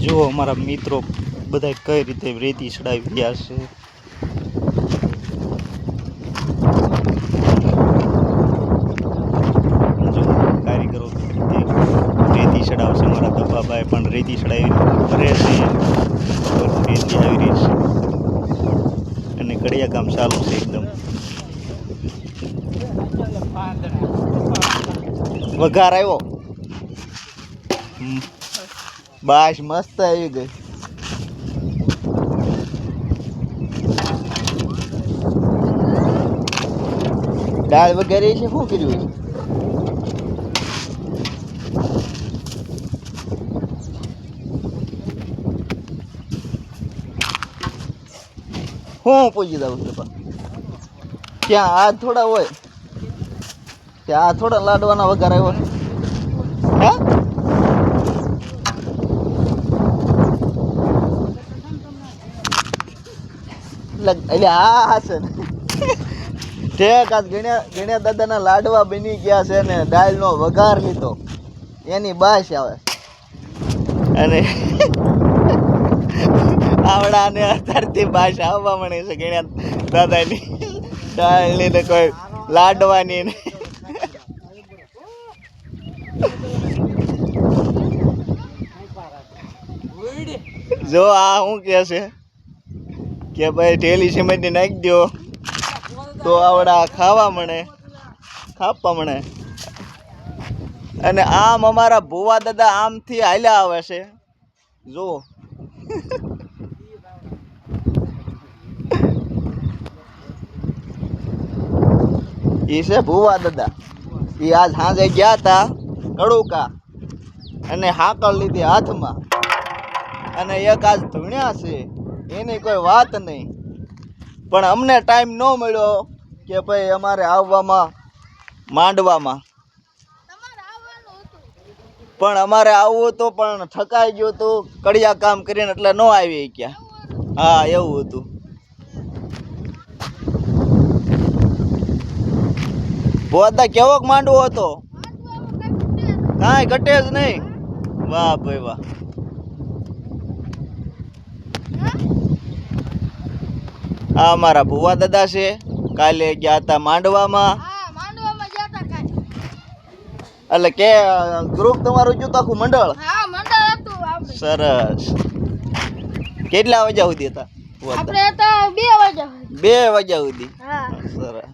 જો અમારા મિત્રો બધા કઈ રીતે રેતી ચડાવી રહ્યા છે. કારીગરો રીતે ચડાવશે, અમારા દબાભાઈ પણ રેતી ચડાવી કરે રેતી આવી રહી છે. અને કડિયા કામ ચાલુ છે એકદમ. વઘાર આવ્યો. બાશ મસ્ત આવી ગઈ. દાળ વગેરે છે, શું કર્યું હું પૂછી દઉં છું ત્યાં આ થોડા હોય. ત્યાં આ થોડા લાડવાના વગર આવ્યો હે એટલે હા હા છે ને. ગણ્યા દાદાના લાડવા બની ગયા છે ને દાળનો વઘાર લીધો. એની બાશ આવે. અને આવડાને અત્યારથી બાશ આવવા મળે છે ગણ્યા દાદાની. દાળની ને કોઈ લાડવાની ને. જો આ શું કે છે? કે ભાઈ ઢેલી સિમેન્ટ નાખી દો તો આવડા ખાવા મળે, ખાપવા મળે. અને આમ અમારા ભુવા દાદા આમથી હાલ્યા આવે છે. જો એ છે ભુવા દાદા. એ આજ સાંજે ગયા હતા કડુકા અને હાકળ લીધી હાથમાં. અને એક આજ ધૂણ્યા છે. એની કોઈ વાત નહીં. પણ અમને ટાઈમ ન મળ્યો કે ભાઈ અમારે આવવામાં માંડવામાં. પણ અમારે આવવું હતું પણ થકાઈ ગયું હતું. કડિયા કામ કરીને એટલે ન આવી ગયા હા એવું હતું. પોતા કેવોક માંડવો હતો? કાંઈ ઘટે જ નહીં. વાહ ભાઈ વાહ. આ અમારા ભુવા દાદા છે. કાલે ગયા હતા માંડવામાં. એટલે કે ગ્રુપ તમારું જો આખું મંડળ? સરસ. કેટલા વાગ્યા સુધી હતા આપણે તો બે વાગ્યા સુધી. વાગ્યા સુધી? હા. સરસ.